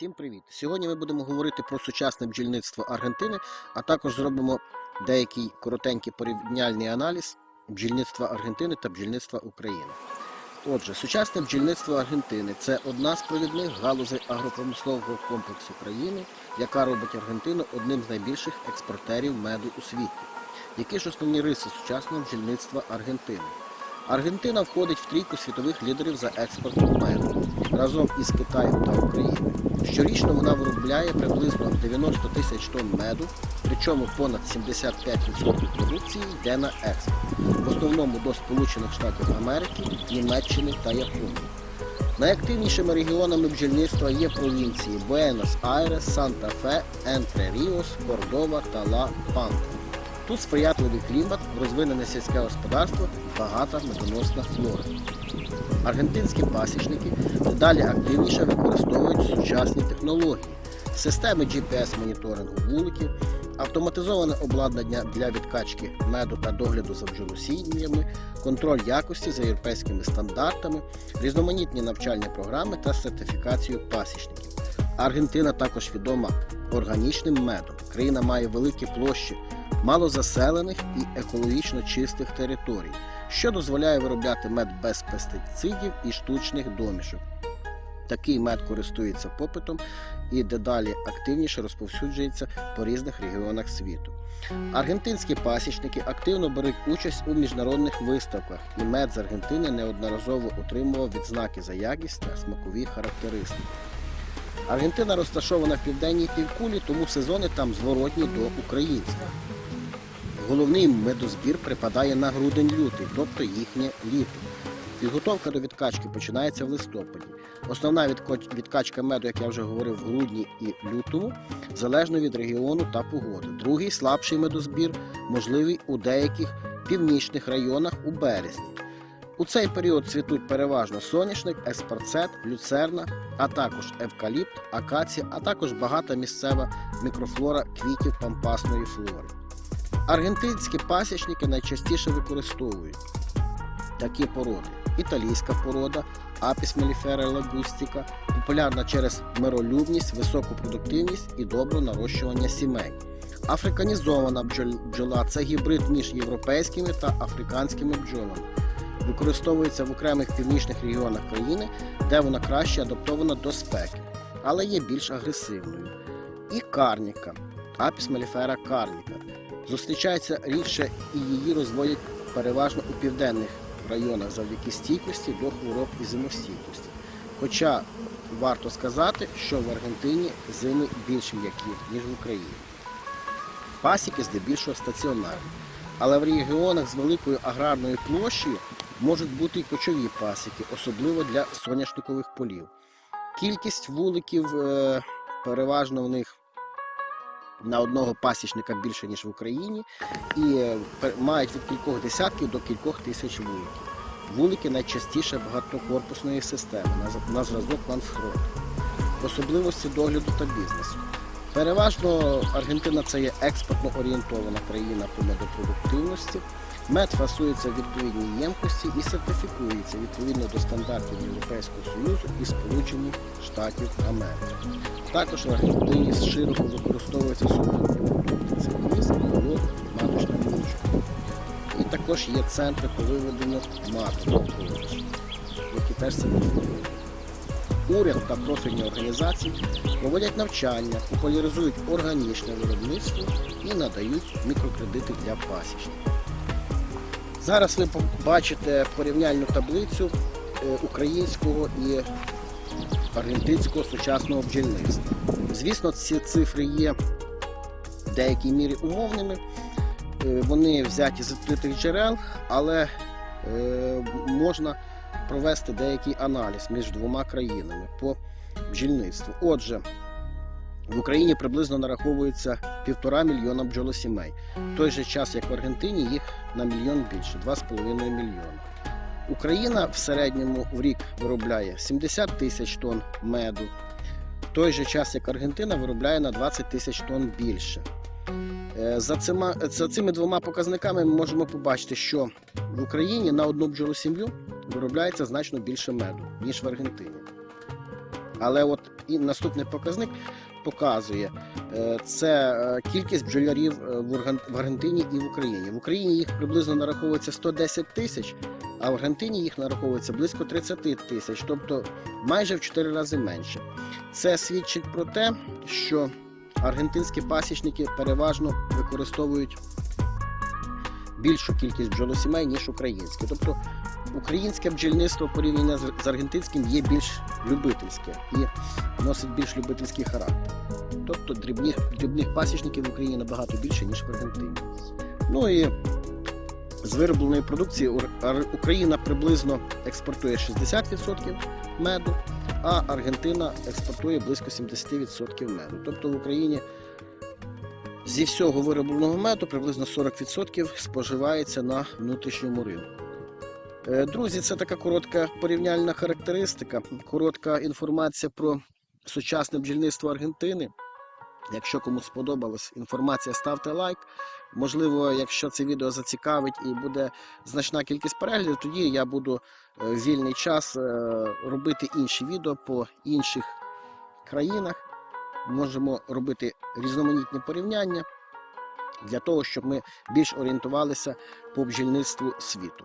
Всім привіт! Сьогодні ми будемо говорити про сучасне бджільництво Аргентини, а також зробимо деякий коротенький порівняльний аналіз бджільництва Аргентини та бджільництва України. Отже, сучасне бджільництво Аргентини це одна з провідних галузей агропромислового комплексу країни, яка робить Аргентину одним з найбільших експортерів меду у світі. Які ж основні риси сучасного бджільництва Аргентини? Аргентина входить в трійку світових лідерів за експортом меду разом із Китаєм та Україною. Щорічно вона виробляє приблизно 90 тисяч тонн меду, причому понад 75% продукції йде на експорт, в основному до Сполучених Штатів Америки, Німеччини та Японії. Найактивнішими регіонами бджільництва є провінції Буенос-Айрес, Санта-Фе, Ентре-Ріос, Кордова та Ла-Панта. Тут сприятливий клімат, розвинене сільське господарство, багата медоносна флора. Аргентинські пасічники дедалі активніше використовують сучасні технології, системи GPS-моніторингу вуликів, автоматизоване обладнання для відкачки меду та догляду за бджолосіннями, контроль якості за європейськими стандартами, різноманітні навчальні програми та сертифікацію пасічників. Аргентина також відома органічним медом. Країна має великі площі малозаселених і екологічно чистих територій, що дозволяє виробляти мед без пестицидів і штучних домішок. Такий мед користується попитом і дедалі активніше розповсюджується по різних регіонах світу. Аргентинські пасічники активно беруть участь у міжнародних виставках, і мед з Аргентини неодноразово отримував відзнаки за якість та смакові характеристики. Аргентина розташована в південній півкулі, тому сезони там зворотні до українських. Головний медозбір припадає на грудень-лютий, тобто їхнє літо. Підготовка до відкачки починається в листопаді. Основна відкачка меду, як я вже говорив, в грудні і лютому, залежно від регіону та погоди. Другий слабший медозбір можливий у деяких північних районах у березні. У цей період цвітуть переважно соняшник, еспарцет, люцерна, а також евкаліпт, акація, а також багата місцева мікрофлора квітів пампасної флори. Аргентинські пасічники найчастіше використовують такі породи: італійська порода, апіс меліфера лагустіка, популярна через миролюбність, високу продуктивність і добре нарощування сімей. Африканізована бджола це гібрид між європейськими та африканськими бджолами. Використовується в окремих північних регіонах країни, де вона краще адаптована до спеки, але є більш агресивною. І карніка, апіс меліфера карніка. Зустрічається рідше і її розводять переважно у південних районах завдяки стійкості до хвороб і зимостійкості. Хоча варто сказати, що в Аргентині зими більш м'які, ніж в Україні. Пасіки здебільшого стаціонарні. Але в регіонах з великою аграрною площею можуть бути і кочові пасіки, особливо для соняшникових полів. Кількість вуликів е, переважно в них на одного пасічника більше, ніж в Україні, і е, мають від кількох десятків до кількох тисяч вуликів. Вулики найчастіше багатокорпусної системи на, зразок лансфрот. Особливості догляду та бізнесу. Переважно Аргентина це є експортно орієнтована країна по медопродуктивності. Мед фасується в відповідній ємкості і сертифікується відповідно до стандартів Європейського Союзу і Сполучених Штатів Америки. Також в Аргентині широко використовуються супутні продукти. Це міс, молок, маточна молочко. І також є центри по виведенню маток, які теж сертифікують. Уряд та профільні організації проводять навчання, популяризують органічне виробництво і надають мікрокредити для пасічників. Зараз ви побачите порівняльну таблицю е, українського і аргентинського сучасного бджільництва. Звісно, ці цифри є в деякій мірі умовними, е, вони взяті з відкритих джерел, але е, можна провести деякий аналіз між двома країнами по бджільництву. Отже, в Україні приблизно нараховується півтора мільйона бджолосімей. В той же час, як в Аргентині, їх на мільйон більше 2,5 мільйона. Україна в середньому в рік виробляє 70 тисяч тонн меду, в той же час, як Аргентина виробляє на 20 тисяч тонн більше. Е, За, цима, за цими двома показниками ми можемо побачити, що в Україні на одну бджолосім'ю виробляється значно більше меду, ніж в Аргентині. Але от І наступний показник показує е, це е, кількість бджолярів е, в Аргентині і в Україні. В Україні їх приблизно нараховується 110 тисяч, а в Аргентині їх нараховується близько 30 тисяч, тобто майже в 4 рази менше. Це свідчить про те, що аргентинські пасічники переважно використовують більшу кількість бджолосімей, ніж українське. Тобто українське бджільництво порівняно з аргентинським є більш любительське і носить більш любительський характер. Тобто дрібних, дрібних пасічників в Україні набагато більше, ніж в Аргентині. Ну і з виробленої продукції Україна приблизно експортує 60% меду, а Аргентина експортує близько 70% меду. Тобто в Україні зі всього виробленого меду приблизно 40% споживається на внутрішньому ринку. Е, Друзі, це така коротка порівняльна характеристика, коротка інформація про сучасне бджільництво Аргентини. Якщо комусь сподобалась інформація, ставте лайк. Можливо, якщо це відео зацікавить і буде значна кількість переглядів, тоді я буду е, вільний час е, робити інші відео по інших країнах. Можемо робити різноманітні порівняння для того, щоб ми більш орієнтувалися по бджільництву світу.